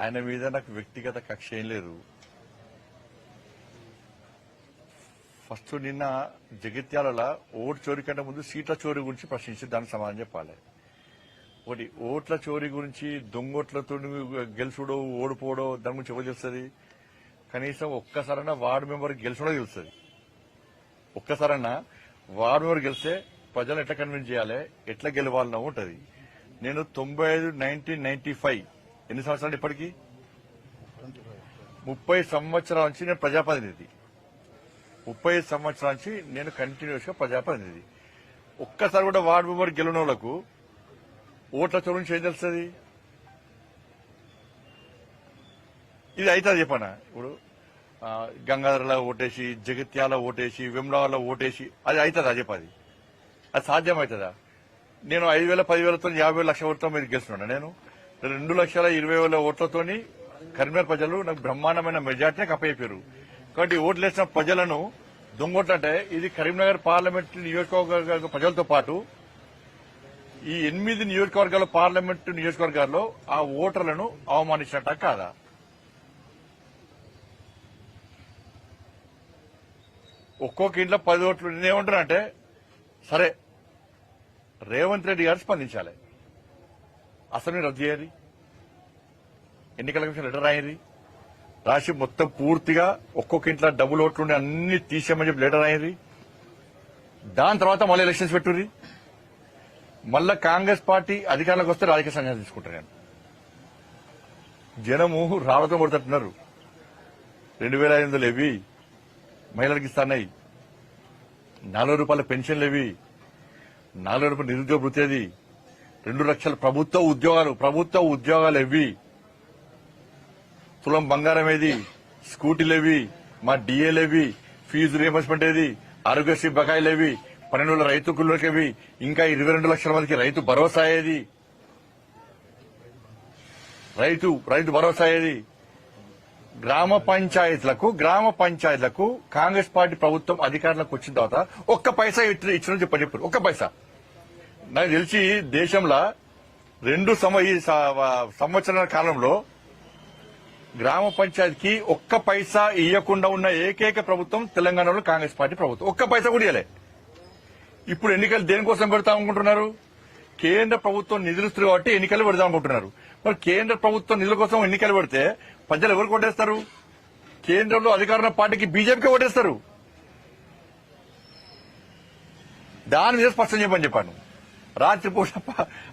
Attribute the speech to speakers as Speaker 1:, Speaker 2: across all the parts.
Speaker 1: ఆయన మీద నాకు వ్యక్తిగత కక్ష ఏం లేదు. ఫస్ట్ నిన్న జగిత్యాల ఓటు చోరీ కంటే ముందు సీట్ల చోరీ గురించి ప్రశ్నించి దానికి సమాధానం చెప్పాలి. ఒకటి ఓట్ల చోరీ గురించి దొంగోట్లతో గెలుచుడో ఓడిపోవడో దాని గురించి ఎవరు తెలుస్తుంది? కనీసం ఒక్కసారైనా వార్డు మెంబర్ గెలిచడో తెలుస్తుంది. ఒక్కసారైనా వార్డు మెంబర్ గెలిస్తే ప్రజలు ఎట్లా కన్విన్స్ చేయాలి? ఎట్లా గెలవాలనో ఉంటుంది. నేను తొంభై ఐదు నైన్టీన్ నైన్టీ ఫైవ్ ఎన్ని సంవత్సరాలు ఇప్పటికి? ముప్పై సంవత్సరాల నుంచి నేను ప్రజాప్రతినిధి. ముప్పై సంవత్సరాల నుంచి నేను కంటిన్యూస్గా ప్రజాప్రతినిధి. ఒక్కసారి కూడా వార్డు మెంబర్ గెలిన ఓట్ల చోరు నుంచి ఏం తెలుస్తుంది? ఇది అవుతుంది చెప్పనా? ఇప్పుడు గంగాధరలో ఓటేసి జగిత్యాల ఓటేసి విమ్లాలో ఓటేసి అది అవుతుందా చెప్పది అది? సాధ్యం అవుతుందా నేను ఐదు వేల పదివేలతో యాభై లక్షల ఓట్లతో మీరు గెలుస్తున్నాను నేను? రెండు లక్షల ఇరవై వేల ఓట్లతోని కరీంనగర్ ప్రజలు నాకు బ్రహ్మాండమైన మెజార్టీని కప్పయిపోయారు కాబట్టి ఓట్లు వేసిన ప్రజలను దొంగోట్లంటే ఇది కరీంనగర్ పార్లమెంట్ నియోజకవర్గ ప్రజలతో పాటు ఈ ఎనిమిది నియోజకవర్గాల పార్లమెంటు నియోజకవర్గాల్లో ఆ ఓటర్లను అవమానించినట్ట కాదా? ఒక్కొక్క ఇంట్లో పది ఓట్లు నేనేమంటున్నా అంటే సరే రేవంత్ రెడ్డి గారు స్పందించాలి. అసెంబ్లీ రద్దు చేయాలి? ఎన్నికల కమిషన్ లెటర్ రాయండి? రాసి మొత్తం పూర్తిగా ఒక్కొక్క ఇంట్లో డబుల్ ఓట్లు ఉండి అన్ని తీసేయమని చెప్పి లెటర్ రాయండి? దాని తర్వాత మళ్ళీ ఎలక్షన్స్ పెట్టుర్రి? మళ్ళా కాంగ్రెస్ పార్టీ అధికారంలోకి వస్తే రాజకీయ సంఘాలు తీసుకుంటారు నేను. జనము రావడం కొడుతున్నారు రెండు వేల ఐదు వందలు ఇవి మహిళలకు ఇస్తాన్నాయి. నాలుగు రూపాయల పెన్షన్లు ఇవి నాలుగు రూపాయల నిరుద్యోగ వృత్తేది రెండు లక్షల ప్రభుత్వ ఉద్యోగాలు ప్రభుత్వ ఉద్యోగాలు ఇవి తులం బంగారం ఏది స్కూటీలు ఏవి మా డిఏలు ఏవి ఫీజు రియంబర్స్మెంట్ ఏది? ఆరోగ్యశ్రీ బకాయిలు ఏవి పన్నెండు వేల రైతు కుళ్ళకేవి ఇంకా ఇరవై రెండు లక్షల మందికి రైతు భరోసా ఏది? రైతు రైతు భరోసా ఏది? గ్రామ పంచాయతీలకు గ్రామ పంచాయతీలకు కాంగ్రెస్ పార్టీ ప్రభుత్వం అధికారంలోకి వచ్చిన తర్వాత ఒక్క పైసా ఇచ్చిన ఇచ్చిన చెప్పారు ఒక్క పైసా. నాకు తెలిసి దేశంలో రెండు సమ ఈ సంవత్సరాల కాలంలో గ్రామ పంచాయతీకి ఒక్క పైసా ఇవ్వకుండా ఉన్న ఏకైక ప్రభుత్వం తెలంగాణలో కాంగ్రెస్ పార్టీ ప్రభుత్వం. ఒక్క పైసా కూడా ఇవ్వలే ఇప్పుడు ఎన్నికలు దేనికోసం పెడతాం అనుకుంటున్నారు? కేంద్ర ప్రభుత్వం నిధులు ఇస్తుంది కాబట్టి ఎన్నికలు పెడదాం అనుకుంటున్నారు. మరి కేంద్ర ప్రభుత్వం నిధుల కోసం ఎన్నికలు పెడితే ప్రజలు ఎవరు కొట్టేస్తారు? కేంద్రంలో అధికారంలో పార్టీకి బీజేపీకి ఓటేస్తారు దాని మీద స్పష్టం చెప్పని చెప్పాను. రాత్రిపూట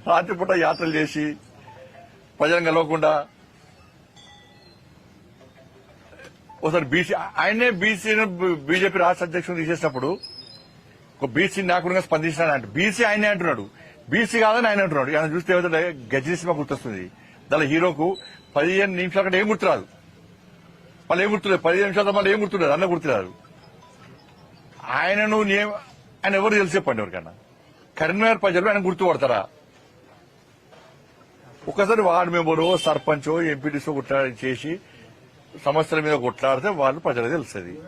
Speaker 1: రాత్రిపూట యాత్రలు చేసి ప్రజలను కలవకుండా ఒకసారి బీసీ ఆయనే బీసీ బీజేపీ రాష్ట్ర అధ్యక్షుడు తీసేసినప్పుడు ఒక బీసీ నాకుడుగా స్పందించానంటే బీసీ ఆయనే అంటున్నాడు. బీసీ కాదని ఆయన అంటున్నాడు. ఆయన చూస్తే ఏమైతే గజనీ సినిమా గుర్తొస్తుంది. దాని హీరోకు పదిహేను నిమిషాల కంటే ఏం గుర్తురాదు. మళ్ళీ ఏం గుర్తులేదు? పదిహేను నిమిషాల మళ్ళీ ఏం గుర్తులేదు? అన్న గుర్తురాదు ఆయనను ఆయన ఎవరు తెలిసి చెప్పండి ఎవరికన్నా కరీంనగర్ ప్రజలు ఆయన గుర్తుపడతారా? ఒకసారి వార్డు మెంబరో సర్పంచో ఎంపీడీసో కొట్లాడి చేసి సమస్యల మీద కొట్లాడితే వాళ్ళు ప్రజలకు తెలుస్తుంది.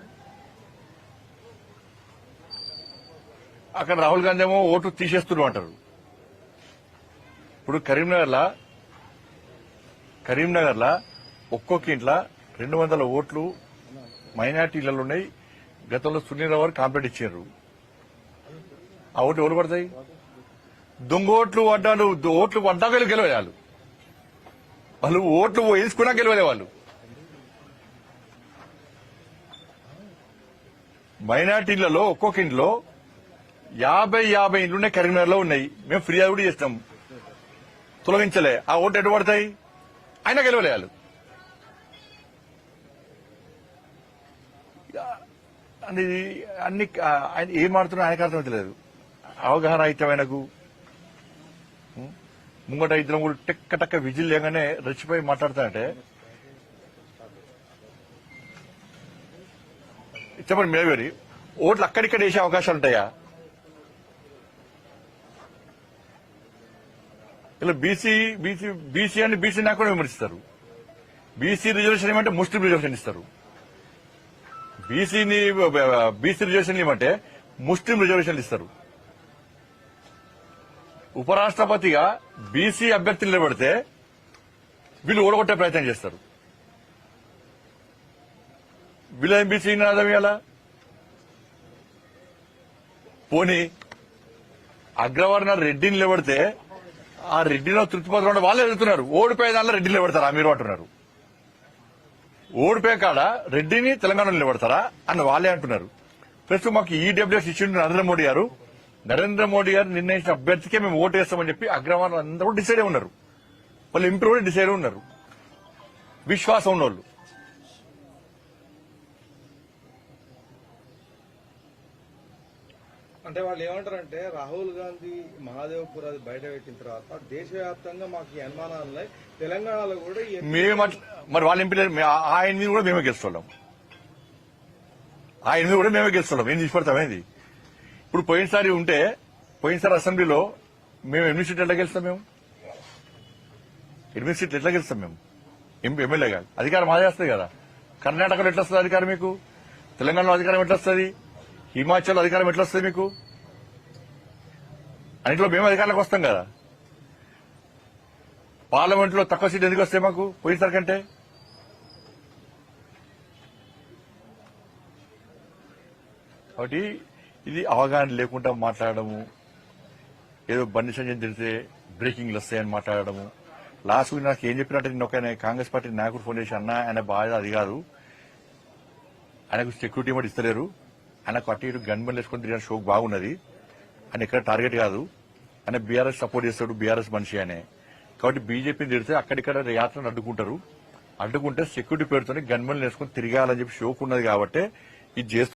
Speaker 1: అక్కడ రాహుల్ గాంధీ ఏమో ఓటు తీసేస్తున్నారు అంటారు. ఇప్పుడు కరీంనగర్లా కరీంనగర్లా ఒక్కొక్క ఇంట్లో రెండు వందల ఓట్లు మైనార్టీలలో ఉన్నాయి. గతంలో సునీల్ రావు గారు ఇచ్చారు. ఆ ఓట్లు ఎవరు పడతాయి? దొంగ ఓట్లు పడ్డాలు ఓట్లు పడ్డాక గెలవాలి వాళ్ళు. ఓట్లు వేసుకున్నా గెలవలే వాళ్ళు. మైనార్టీలలో ఒక్కొక్క ఇంట్లో యాభై యాభై ఇండ్లున్నాయి ఉన్నాయి కరీంనగర్లో ఉన్నాయి. మేము ఫిర్యాదు కూడా చేస్తాం. తొలగించలే. ఆ ఓట్లు ఎటు పడతాయి? అయినా గెలవలే వాళ్ళు. అని అన్ని ఆయన ఏం ఆడుతున్నా ఆయనకు అర్థమవుతలేదు అవగాహన అయితే ఆయనకు ముంగట ఇద్దరం కూడా టెక్క టక్క విజిల్ లేగానే రెచ్చిపోయి మాట్లాడతానంటే చెప్పండి మేవేరి ఓట్లు అక్కడిక్కడ వేసే అవకాశాలు ఉంటాయా? ఇలా బీసీ బీసీ బీసీ అని బీసీ నాకు కూడా విమర్శిస్తారు. బీసీ రిజర్వేషన్ ఏమంటే ముస్లిం రిజర్వేషన్ ఇస్తారు. బీసీని బీసీ రిజర్వేషన్ ఏమంటే ముస్లిం రిజర్వేషన్లు ఇస్తారు. ఉపరాష్ట్రపతిగా బీసీ అభ్యర్థులు నిలబెడితే వీళ్ళు ఓడగొట్టే ప్రయత్నం చేస్తారు. వీళ్ళు ఎంబీసీ నినాదం ఎలా పోనీ అగ్రవర్ణ రెడ్డిని నిలబడితే ఆ రెడ్డిలో తృప్తిపత్రం ఉంటే వాళ్ళే వెళ్తున్నారు ఓడిపోయే రెడ్డి రెడ్డిని నిలబడతారా? మీరు అంటున్నారు. ఓడిపోయే కాడ రెడ్డిని తెలంగాణలో నిలబడతారా? అని వాళ్ళే అంటున్నారు. ప్రస్తుతం మాకు ఈడబ్ల్యూఎస్ ఇచ్చిండు నరేంద్ర మోడీ గారు. నరేంద్ర మోడీ గారు నిర్ణయించిన అభ్యర్థికే మేము ఓటు వేస్తామని చెప్పి అగ్రవర్ణ అందరూ డిసైడ్ అయి ఉన్నారు. వాళ్ళు ఎంపీ కూడా డిసైడ్ ఉన్నారు. విశ్వాసం ఉన్నోళ్ళు.
Speaker 2: అంటే వాళ్ళు ఏమంటారంటే రాహుల్ గాంధీ మహాదేవ్పూర్ అది బయట పెట్టిన తర్వాత దేశవ్యాప్తంగా మాకు ఈ అనుమానాలు ఉన్నాయి. తెలంగాణలో కూడా
Speaker 1: మేము మరి వాళ్ళ ఎంపీ ఆయన మీద కూడా మేమే గెలుస్తున్నాం. ఆయన మీద కూడా మేమే గెలుస్తున్నాం. ఏం ఏంది? ఇప్పుడు పోయినసారి ఉంటే పోయినసారి అసెంబ్లీలో మేము ఎనిమిది సీట్లు ఎట్లా గెలుస్తాం మేము? ఎనిమిది సీట్లు ఎట్లా గెలుస్తాం మేము? ఎంపీ ఎమ్మెల్యే కాదు అధికారం మాదే వస్తుంది కదా. కర్ణాటకలో ఎట్లా వస్తుంది అధికారం మీకు? తెలంగాణలో అధికారం ఎట్లా వస్తుంది? హిమాచల్ అధికారం ఎట్లా వస్తుంది మీకు? అన్నింటిలో మేము అధికారంలోకి వస్తాం కదా. పార్లమెంట్లో తక్కువ సీట్లు ఎందుకు వస్తాయి మాకు పోయినసారి కంటే? కాబట్టి ఇది అవగాహన లేకుండా మాట్లాడము ఏదో బండి సంజయ్ తెలిస్తే బ్రేకింగ్లు వస్తాయని మాట్లాడము లాస్ట్ వీక్ నాకు ఏం చెప్పినట్టు నేను ఒక ఆయన కాంగ్రెస్ పార్టీ నాయకుడు ఫోన్ చేసి అన్న ఆయన బాధ అది కాదు. ఆయనకు సెక్యూరిటీ కూడా ఇస్తలేరు. ఆయనకు అటు ఇటు గన్ బండ్ వేసుకొని తిరిగిన షోక్ బాగున్నది. ఆయన ఎక్కడ టార్గెట్ కాదు. ఆయన బీఆర్ఎస్ సపోర్ట్ చేస్తాడు. బీఆర్ఎస్ మనిషి అనే కాబట్టి బీజేపీని తిడితే అక్కడిక్కడ యాత్రను అడ్డుకుంటారు. అడ్డుకుంటే సెక్యూరిటీ పేరుతోనే గన్మెన్లు వేసుకొని తిరగాలని చెప్పి షోక్ ఉన్నది కాబట్టి ఇది చేస్తూ